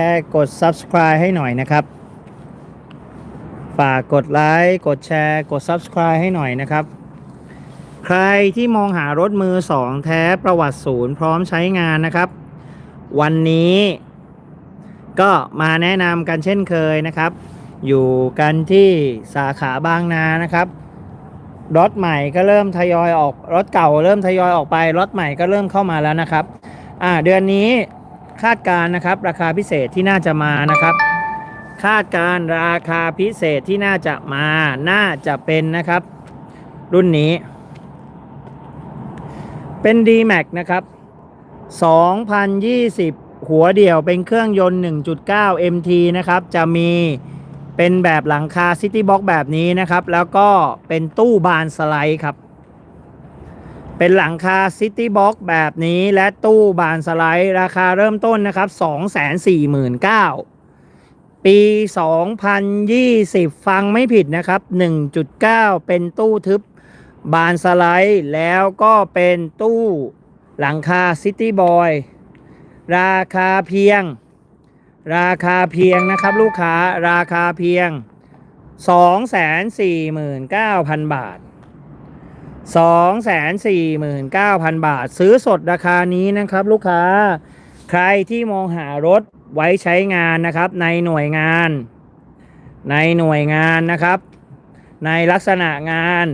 ร์กด subscribe ให้หน่อยนะครับ ฝากกดไลค์กดแชร์ กด subscribe ให้หน่อยนะครับ ใครที่มองหารถมือสองแท้ประวัติศูนย์พร้อมใช้งานนะครับ วันนี้ก็มาแนะนำกันเช่นเคยนะครับ อยู่กันที่สาขาบางนานะครับรถใหม่ก็เริ่มทยอยออกรถเก่าเริ่มทยอยออกไปรถใหม่ก็เริ่มเข้ามาแล้วนะครับ อ่าเดือนนี้ คาดการณ์นะครับ ราคาพิเศษที่น่าจะมานะครับ คาดการณ์ราคาพิเศษที่น่าจะมาน่าจะเป็นนะครับ รุ่นนี้ เป็น D-Max นะครับ 2020 หัวเดี่ยวเป็นเครื่องยนต์ 1.9 MT นะครับ จะมีเป็นแบบหลังคา City Box แบบนี้นะครับ แล้วก็เป็นตู้บานสไลด์ครับ เป็นหลังคา City Box แบบนี้และตู้บานสไลด์ ราคาเริ่มต้นนะครับ 249,000ปี 2020 ฟังไม่ผิดนะครับ 1.9 เป็นตู้ทึบบานสไลด์ แล้วก็เป็นตู้หลังคา City Boy ราคาเพียง ราคาเพียงนะครับลูกค้าราคาเพียง 249,000 บาท 249,000 บาท ซื้อสดราคานี้นะครับ ลูกค้าใครที่มองหารถไว้ใช้งานนะครับ ในหน่วยงาน ในหน่วยงานนะครับ ในลักษณะงาน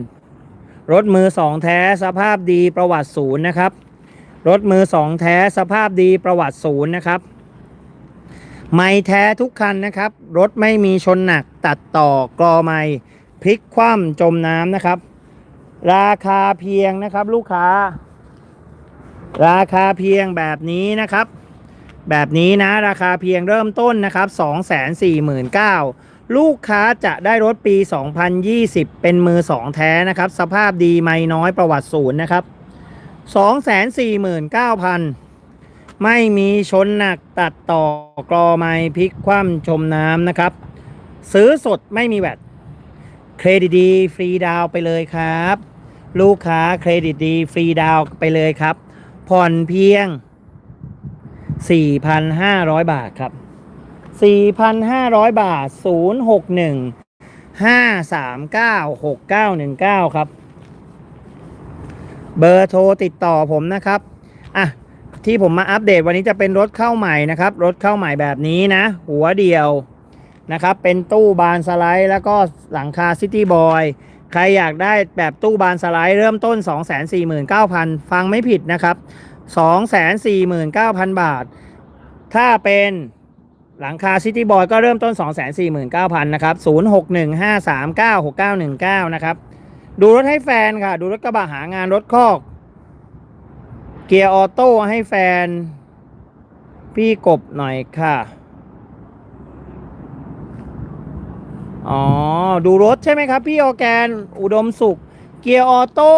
รถมือสองแท้สภาพดีประวัติศูนย์นะครับ รถมือสองแท้สภาพดีประวัติศูนย์นะครับ ไม่แท้ทุกคันนะครับ รถไม่มีชนหนักตัดต่อกรอไม่พลิกคว่ำจมน้ำนะครับ ราคาเพียงนะครับ ลูกค้า ราคาเพียงแบบนี้นะครับ แบบนี้นะ ราคาเพียงเริ่มต้นนะครับ249,000ลูกค้าจะได้รถปี 2020 เป็นมือ2แท้นะครับ สภาพดีไม่น้อยประวัติศูนย์นะครับ 249,000 ไม่มีชนหนักตัดต่อกรอไม้พลิกคว่ำจมน้ำนะครับ ซื้อสดไม่มีแวด เครดิตดีฟรีดาวไปเลยครับ ลูกค้าเครดิตดีฟรีดาวไปเลยครับ ผ่อนเพียง 4,500 บาทครับ 4,500 บาท 061 539 6919 ครับ เบอร์โทรติดต่อผมนะครับอะที่ผมมาอัปเดตวันนี้จะเป็นรถเข้าใหม่นะครับ รถเข้าใหม่แบบนี้นะ หัวเดียว นะครับ เป็นตู้บานสไลด์แล้วก็หลังคาซิตี้บอยใครอยากได้แบบตู้บานสไลด์เริ่มต้น 249,000 ฟังไม่ผิดนะครับ 249,000 บาท ถ้าเป็นหลังคาซิตี้บอยก็เริ่มต้น 249,000 นะครับ 0615396919 นะครับ ดูรถให้แฟนค่ะ ดูรถกระบะหางานรถคอก เกียร์ออโต้ให้แฟน พี่กบหน่อยค่ะ อ๋อ ดูรถใช่ไหมครับ พี่ออแกนอุดมสุข เกียร์ออโต้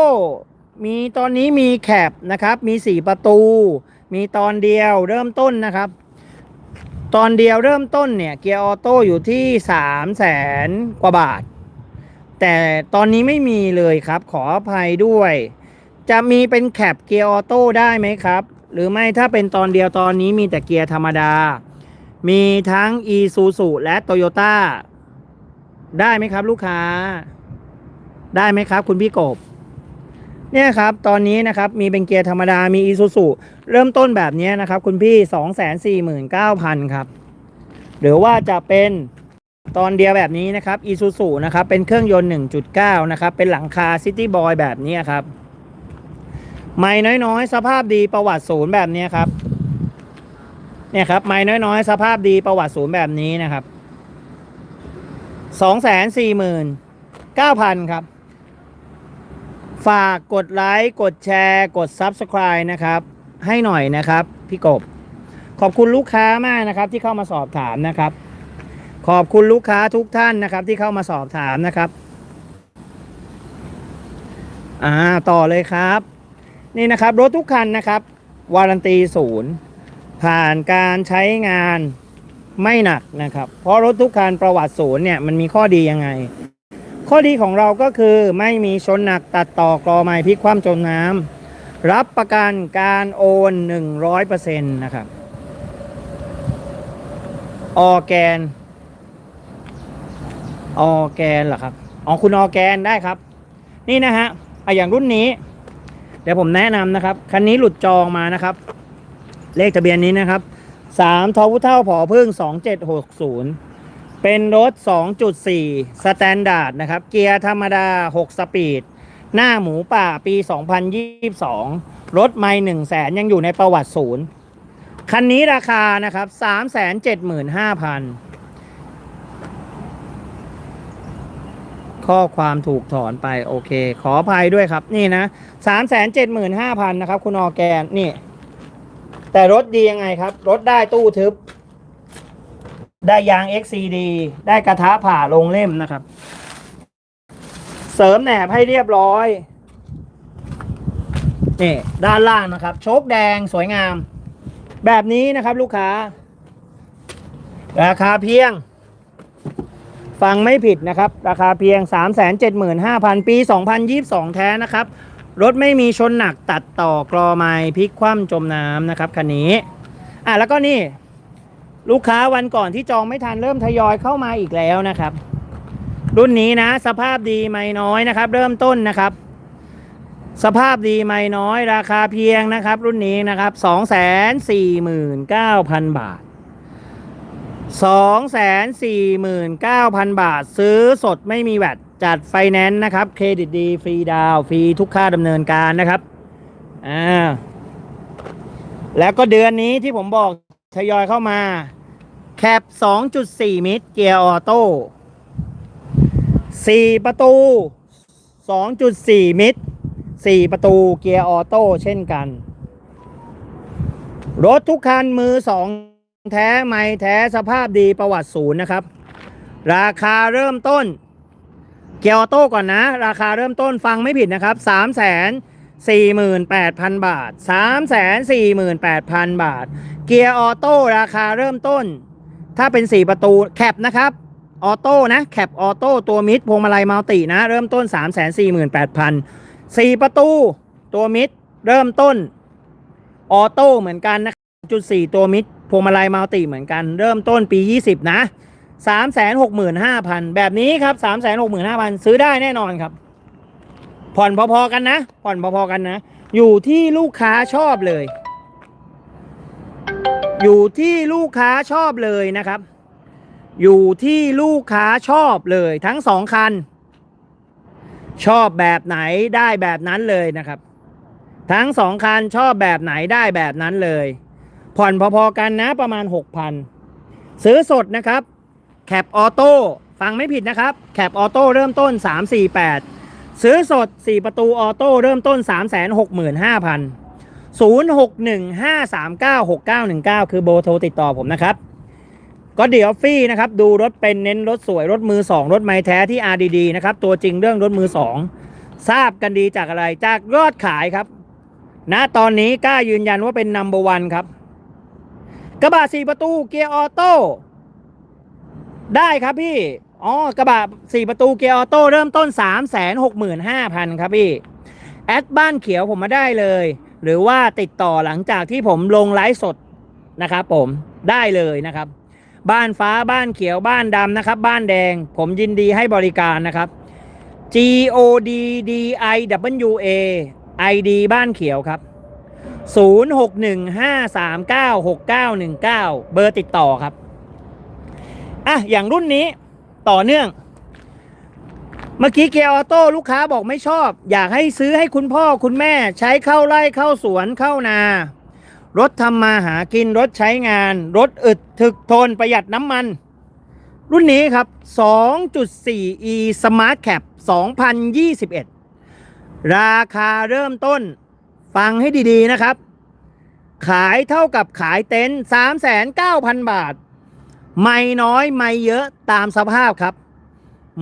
มีตอนนี้มีแคปนะครับ มี4ประตู มีตอนเดียวเริ่มต้นนะครับ ตอนเดียวเริ่มต้นเนี่ย เกียร์ออโต้อยู่ที่3 0 0แสนกว่าบาท แต่ตอนนี้ไม่มีเลยครับขออภัยด้วย จะมีเป็นแคปเกียร์ออโต้ได้ไหมครับ หรือไม่ถ้าเป็นตอนเดียวตอนนี้มีแต่เกียร์ธรรมดา มีทั้ง e s u s u และ Toyota ได้ไหมครับ ลูกค้า ได้ไหมครับ คุณพี่กบ เนี่ยครับ ตอนนี้นะครับ มีเป็นเกียร์ธรรมดามี e s u s u เริ่มต้นแบบนี้นะครับ คุณพี่249,000ครับ หรือว่าจะเป็นตอนเดียวแบบนี้นะครับ e s u s u นะครับ เป็นเครื่องยนต์ 1.9 นะครับ เป็นหลังคา City Boy แบบนี้ครับ ไม่น้อยๆ สภาพดีประวัติศูนย์แบบนี้ครับ เนี่ยครับ ไม่น้อยๆ สภาพดีประวัติศูนย์แบบนี้นะครับ สองแสนสี่หมื่นเก้าพันครับ ฝากกดไลค์ กดแชร์ กด Subscribe นะครับ ให้หน่อยนะครับ พี่กบ ขอบคุณลูกค้ามากนะครับ ที่เข้ามาสอบถามนะครับ ขอบคุณลูกค้าทุกท่านนะครับ ที่เข้ามาสอบถามนะครับ อ่าต่อเลยครับ นี่นะครับ รถทุกคันนะครับ วารันตีศูนย์ ผ่านการใช้งาน ไม่หนักนะครับ เพราะรถทุกคันประวัติศูนย์เนี่ยมันมีข้อดียังไง ข้อดีของเราก็คือไม่มีชนหนักตัดต่อกรอไม้พลิกคว่ำจมน้ำรับประกันการโอน 100%นะครับ ออแกน ออแกนเหรอครับอ๋อคุณออแกนได้ครับ นี่นะฮะอะอย่างรุ่นนี้ เดี๋ยวผมแนะนำนะครับ คันนี้หลุดจองมานะครับ เลขทะเบียนนี้นะครับ สามทอวุเท่าผอพึ่งสองเจ็ดหกศูนย์เป็นรถ 2.4 สแตนดาร์ดนะครับ เกียร์ธรรมดา 6 สปีด หน้าหมูป่าปี 2022 รถไม่1 0 0 0 0แสนยังอยู่ในประวัติศูนย์ คันนี้ราคานะครับ 375,000 ข้อความถูกถอนไป โอเค ขออภัยด้วยครับ นี่นะ 375,000 นะครับ คุณออแกน นี่ แต่รถดียังไงครับ รถได้ตู้ทึบ ได้ยาง XCD ได้กระทะผ่าลงเล่มนะครับ เสริมแหนบให้เรียบร้อยนี่ด้านล่างนะครับ โชคแดงสวยงาม แบบนี้นะครับลูกค้า ราคาเพียง ฟังไม่ผิดนะครับ ราคาเพียง 375,000 ปี 2022 แท้นะครับ รถไม่มีชนหนักตัดต่อกรอไม้พลิกคว่ำจมน้ำนะครับคันนี้ อะแล้วก็นี่ ลูกค้าวันก่อนที่จองไม่ทันเริ่มทยอยเข้ามาอีกแล้วนะครับ รุ่นนี้นะ สภาพดีไม่น้อยนะครับ เริ่มต้นนะครับ สภาพดีไม่น้อยราคาเพียงนะครับ รุ่นนี้นะครับ249,000บาท249,000บาท ซื้อสดไม่มีแวด จัดไฟแนนซ์นะครับ เครดิตดี ฟรีดาว ฟรีทุกค่าดำเนินการนะครับ อ่า แล้วก็เดือนนี้ที่ผมบอกทยอยเข้ามา แคป 2.4 มิตรเกียร์ออโต้ 4 ประตู 2.4 มิตร 4 ประตูเกียร์ออโต้เช่นกัน รถทุกคันมือ2แท้ ไม่แท้สภาพดีประวัติศูนย์นะครับ ราคาเริ่มต้น เกียร์ออโต้ก่อนนะ ราคาเริ่มต้นฟังไม่ผิดนะครับ 3 4 8 0 0 0 บาท 3 4 8 0 0 0 บาท เกียร์ออโต้ราคาเริ่มต้น ถ้าเป็น 4 ประตูแคปนะครับออโต้นะแคปออโต้ตัวมิดพวงมาลัยมัลตินะ เริ่มต้น 3 4 8 0 0 0 4 ประตูตัวมิดเริ่มต้นออโต้เหมือนกันนะจุด4ตัวมิดพวงมาลัยมัลติเหมือนกัน เริ่มต้นปี 20 นะ 365,000แบบนี้ครับ365,000ซื้อได้แน่นอนครับ ผ่อนพอๆกันนะ ผ่อนพอๆกันนะ อยู่ที่ลูกค้าชอบเลย อยู่ที่ลูกค้าชอบเลยนะครับ อยู่ที่ลูกค้าชอบเลยทั้งสองคัน ชอบแบบไหนได้แบบนั้นเลยนะครับ ทั้งสองคันชอบแบบไหนได้แบบนั้นเลย ผ่อนพอๆกันนะประมาณ6,000ซื้อสดนะครับ แคปออโต้ฟังไม่ผิดนะครับแคปออโต้เริ่มต้น 348 ซื้อสด 4 ประตูออโต้เริ่มต้น 365,000 0615396919 คือโบโทรติดต่อผมนะครับ ก็เดี๋ยวฟรีนะครับ ดูรถเป็นเน้นรถสวยรถมือ 2 รถไม้แท้ที่ RDD นะครับ ตัวจริงเรื่องรถมือ 2 ทราบกันดีจากอะไรจากยอดขายครับณตอนนี้กล้ายืนยันว่าเป็นนัมเบอร์วันครับ กระบะสี่ประตูเกียร์ออโต้ ได้ครับพี่ อ๋อ กระบะสี่ประตูเกียร์ออโต้เริ่มต้น 3 6 5 0 0 0 ครับพี่ แอดบ้านเขียวผมมาได้เลย หรือว่าติดต่อหลังจากที่ผมลงไลฟ์สดนะครับผมได้เลยนะครับ บ้านฟ้าบ้านเขียวบ้านดำนะครับ บ้านแดงผมยินดีให้บริการนะครับ G O D D I W A I D บ้านเขียวครับ 0615396919 เบอร์ติดต่อครับ อะอย่างรุ่นนี้ต่อเนื่อง เมื่อกี้เกียร์ออโต้ลูกค้าบอกไม่ชอบ อยากให้ซื้อให้คุณพ่อคุณแม่ ใช้เข้าไร่เข้าสวนเข้านารถทำมาหากินรถใช้งาน รถอึดถึกทนประหยัดน้ำมัน รุ่นนี้ครับ 2.4e Smart Cap 2021 ราคาเริ่มต้น ฟังให้ดีๆนะครับ ขายเท่ากับขายเต็นท์39,000 บาท ไม่น้อยไม่เยอะตามสภาพครับ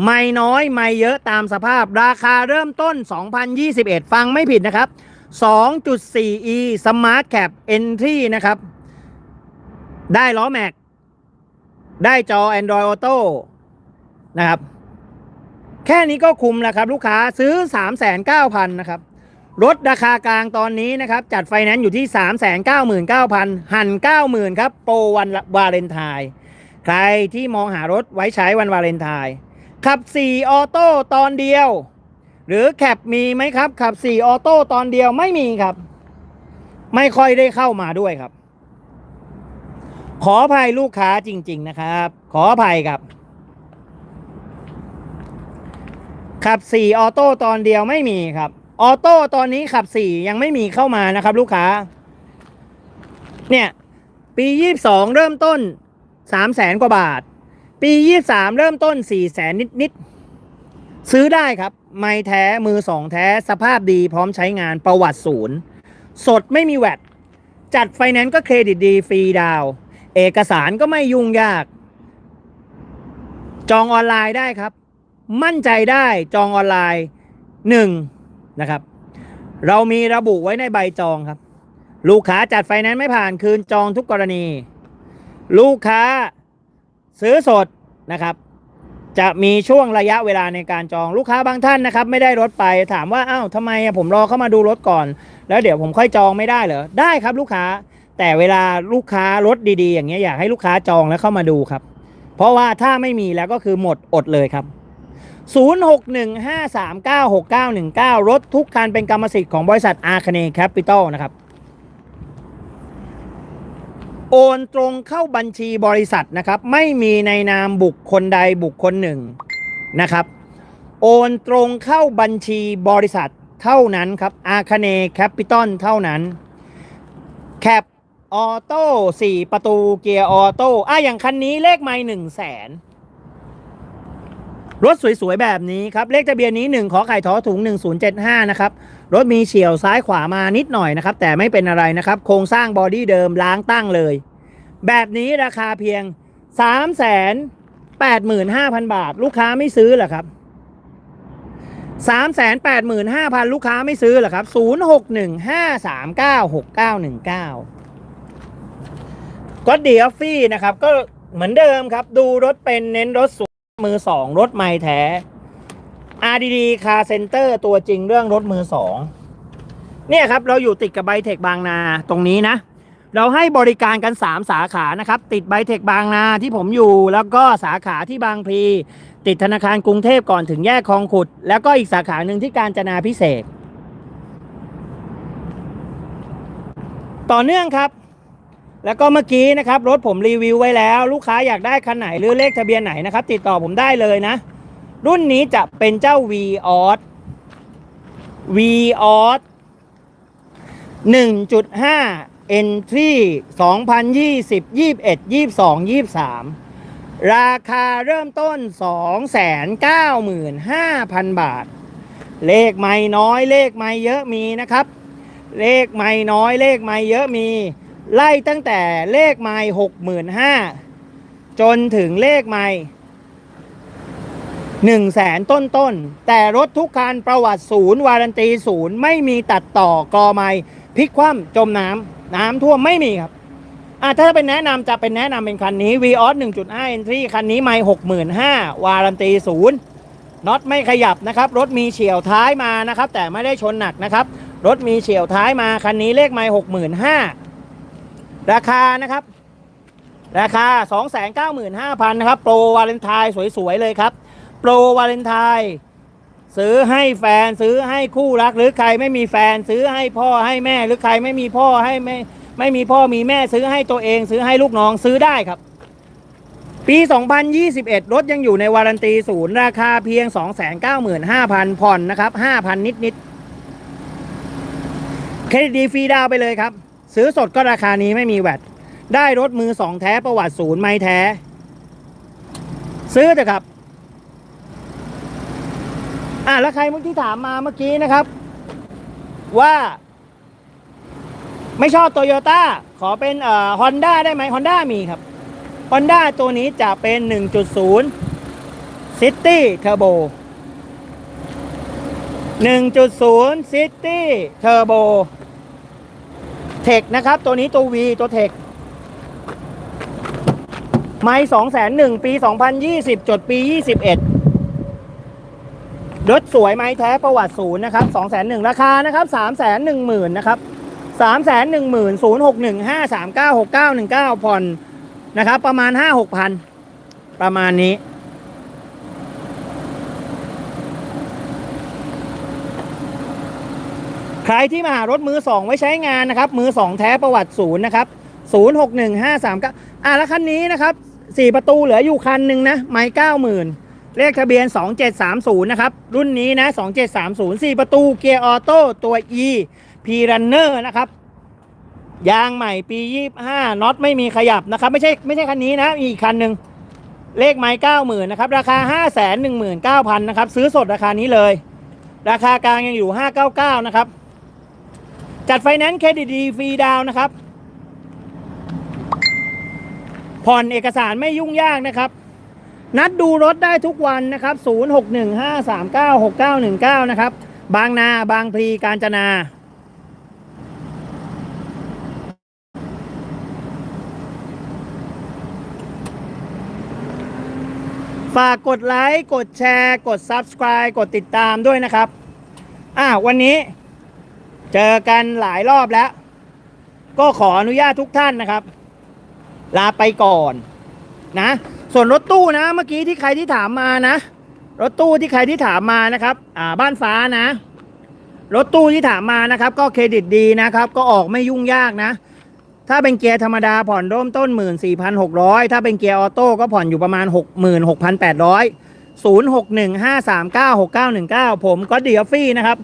ไม่น้อยไม่เยอะตามสภาพ ราคาเริ่มต้น 2021 ฟังไม่ผิดนะครับ 2.4e Smart Cap Entry นะครับ ได้ล้อแม็ก ได้จอ Android Auto นะครับ แค่นี้ก็คุ้มแล้วครับ ลูกค้าซื้อ 39,000นะครับรถราคากลางตอนนี้นะครับ จัดไฟแนนซ์อยู่ที่ 399,000 หัน 90,000 ครับ โปรวันวาเลนไทน์ ใครที่มองหารถไว้ใช้วันวาเลนไทน์ขับ 4 ออโต้ตอนเดียว หรือแคปมีไหมครับ ขับ 4 ออโต้ตอนเดียวไม่มีครับ ไม่ค่อยได้เข้ามาด้วยครับ ขออภัยลูกค้าจริง ๆ นะครับ ขออภัยครับ ขับ 4 ออโต้ตอนเดียวไม่มีครับออโต้ตอนนี้ขับ 4 ยังไม่มีเข้ามานะครับ ลูกค้า เนี่ย ปี 22 เริ่มต้น 3แสนกว่าบาท ปี23เริ่มต้น4แสนนิดๆซื้อได้ครับ ไม่แท้มือสองแท้สภาพดีพร้อมใช้งานประวัติศูนย์ สดไม่มีแวดจัดไฟแนนซ์ก็เครดิตดีฟรีดาว เอกสารก็ไม่ยุ่งยาก จองออนไลน์ได้ครับ มั่นใจได้จองออนไลน์หนึ่งนะครับ เรามีระบุไว้ในใบจองครับ ลูกค้าจัดไฟแนนซ์ไม่ผ่านคืนจองทุกกรณี ลูกค้าซื้อสดนะครับ จะมีช่วงระยะเวลาในการจองลูกค้าบางท่านนะครับ ไม่ได้รถไปถามว่าอ้าวทำไมอะผมรอเข้ามาดูรถก่อน แล้วเดี๋ยวผมค่อยจองไม่ได้เหรอได้ครับลูกค้า แต่เวลาลูกค้ารถดีๆ อย่างเงี้ยอยากให้ลูกค้าจองแล้วเข้ามาดูครับ เพราะว่าถ้าไม่มีแล้วก็คือหมดอดเลยครับ 0615396919 รถทุกคันเป็นกรรมสิทธิ์ของบริษัทอาคเนแคปิตอลนะครับ โอนตรงเข้าบัญชีบริษัทนะครับ ไม่มีในนามบุคคลใดบุคคลหนึ่งนะครับ โอนตรงเข้าบัญชีบริษัทเท่านั้นครับอาคเนแคปิตอลเท่านั้นแคปออโต้4ประตูเกียร์ออโต้อะอย่างคันนี้เลขไม่หนึ่งแสนรถสวยๆ แบบนี้ครับ เลขทะเบียนนี้ 1 ขอไข่ท้อถุง 1075 นะครับ รถมีเฉียวซ้ายขวามานิดหน่อยนะครับ แต่ไม่เป็นอะไรนะครับ โครงสร้างบอดี้เดิมล้างตั้งเลย แบบนี้ราคาเพียง 3 8 5 0 0 0 บาท ลูกค้าไม่ซื้อเหรอครับ 3 8 5 0 0 0 ลูกค้าไม่ซื้อเหรอครับ 0615396919 ก็ดีออฟฟี่นะครับ ก็เหมือนเดิมครับ ดูรถเป็นเน้นรถสวยมือสองรถไม่แท้ RDD Car Center ตัวจริงเรื่องรถมือสองเนี่ยครับเราอยู่ติดกับไบเทคบางนาตรงนี้นะ เราให้บริการกัน 3 สาขานะครับ ติดไบเทคบางนาที่ผมอยู่ แล้วก็สาขาที่บางพลีติดธนาคารกรุงเทพก่อนถึงแยกคลองขุด แล้วก็อีกสาขาหนึ่งที่การจนาพิเศษ ต่อเนื่องครับ แล้วก็เมื่อกี้นะครับ รถผมรีวิวไว้แล้ว ลูกค้าอยากได้คันไหนหรือเลขทะเบียนไหนนะครับ ติดต่อผมได้เลยนะ รุ่นนี้จะเป็นเจ้า v ีออส v ีออส1.5 Entry 2020 21 22 23 ราคาเริ่มต้น 295,000 บาท เลขไม่น้อยเลขไม่เยอะมีนะครับ เลขไม่น้อยเลขไม่เยอะมี ไล่ตั้งแต่เลขไม่หกหมื่นห้าจนถึงเลขไม่ หนึ่งแสนต้นต้นๆแต่รถทุกคันประวัติศูนย์วารันตีศูนย์ไม่มีตัดต่อกอไม่พลิกคว่ำจมน้ำน้ำท่วมไม่มีครับอะถ้าเป็นแนะนำจะเป็นแนะนำเป็นคันนี้ v ีออส1.5 Entry คันนี้ไม่หกหมื่นห้าวารันตีศูนย์น็อตไม่ขยับนะครับ รถมีเฉียวท้ายมานะครับ แต่ไม่ได้ชนหนักนะครับ รถมีเฉียวท้ายมาคันนี้เลขไม่หกหมื่นห้าราคานะครับ ราคา 295,000นะครับโปรวาเลนไทน์สวยๆเลยครับ โปรวาเลนไทน์ซื้อให้แฟนซื้อให้คู่รักหรือใครไม่มีแฟน ซื้อให้พ่อให้แม่หรือใครไม่มีพ่อให้ไม่ไม่มีพ่อมีแม่ซื้อให้ตัวเอง ซื้อให้ลูกน้องซื้อได้ครับ ปี 2021 รถยังอยู่ในวารันตีศูนย์ราคาเพียง 295,000 ผ่อนนะครับ 5,000 นิดๆเครดิตดีฟรีดาวไปเลยครับ ซื้อสดก็ราคานี้ไม่มีแวดได้รถมือสองแท้ประวัติศูนย์ไม่แท้ ซื้อเถอะครับ อะแล้วใครเมื่อที่ถามมาเมื่อกี้นะครับ ว่า ไม่ชอบโตโยต้าขอเป็นเอ่อฮอนด้าได้ไหมฮอนด้ามีครับฮอนด้าตัวนี้จะเป็น 1.0 City Turbo 1.0 City Turbo เทคนะครับ ตัวนี้ตัว V ตัวเทคไม่สองแสนหนึ่งปี 2020 จดปี 21 รถสวยไหมแท้ประวัติศูนย์นะครับ2 1 0 0 0ราคานะครับ3 1 0 0 0 0นะครับ3 1 0 0 0 0 6 1 5 3 9 6 9 1 9ผ่อนนะครับ ประมาณ5 6พันประมาณนี้ ใครที่มาหารถมือสองไว้ใช้งานนะครับ มือสองแท้ประวัติศูนย์นะครับศูนย์หกหนึ่งห้าสามเก้าอะแล้วคันนี้นะครับสี่ประตูเหลืออยู่คันหนึ่งนะ ไม่เก้าหมื่น เลขทะเบียน 2730 นะครับ รุ่นนี้นะ 2730 4 ประตูเกียร์ออโต้ตัว E P Runner นะครับ ยางใหม่ปี 25น็อตไม่มีขยับนะครับ ไม่ใช่ไม่ใช่คันนี้นะมีอีกคันหนึ่งเลขไม้90,000นะครับ ราคา 519,000นะครับ ซื้อสดราคานี้เลย ราคากลางยังอยู่ 599 นะครับ จัดไฟแนนซ์เครดิตดีฟรีดาวน์นะครับ ผ่อนเอกสารไม่ยุ่งยากนะครับ นัดดูรถได้ทุกวันนะครับ 0615396919 นะครับ บางนาบางพลีกาญจนา ฝากกดไลค์ กดแชร์ กด Subscribe กดติดตามด้วยนะครับ อ่าวันนี้ เจอกันหลายรอบแล้ว ก็ขออนุญาตทุกท่านนะครับ ลาไปก่อนนะ ส่วนรถตู้นะเมื่อกี้ที่ใครที่ถามมานะ รถตู้ที่ใครที่ถามมานะครับ อ่าบ้านฟ้านะ รถตู้ที่ถามมานะครับ ก็เครดิตดีนะครับ ก็ออกไม่ยุ่งยากนะ ถ้าเป็นเกียร์ธรรมดาผ่อนเริ่มต้น 14,600 ถ้าเป็นเกียร์ออโต้ก็ผ่อนอยู่ประมาณ 66,800 0615396919 ผมก็ดีออฟฟี่นะครับ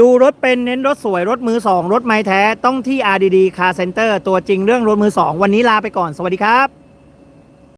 ดูรถเป็นเน้นรถสวยรถมือ2รถไม้แท้ต้องที่ RDD Car Center ตัวจริงเรื่องรถมือ2วันนี้ลาไปก่อนสวัสดีครับ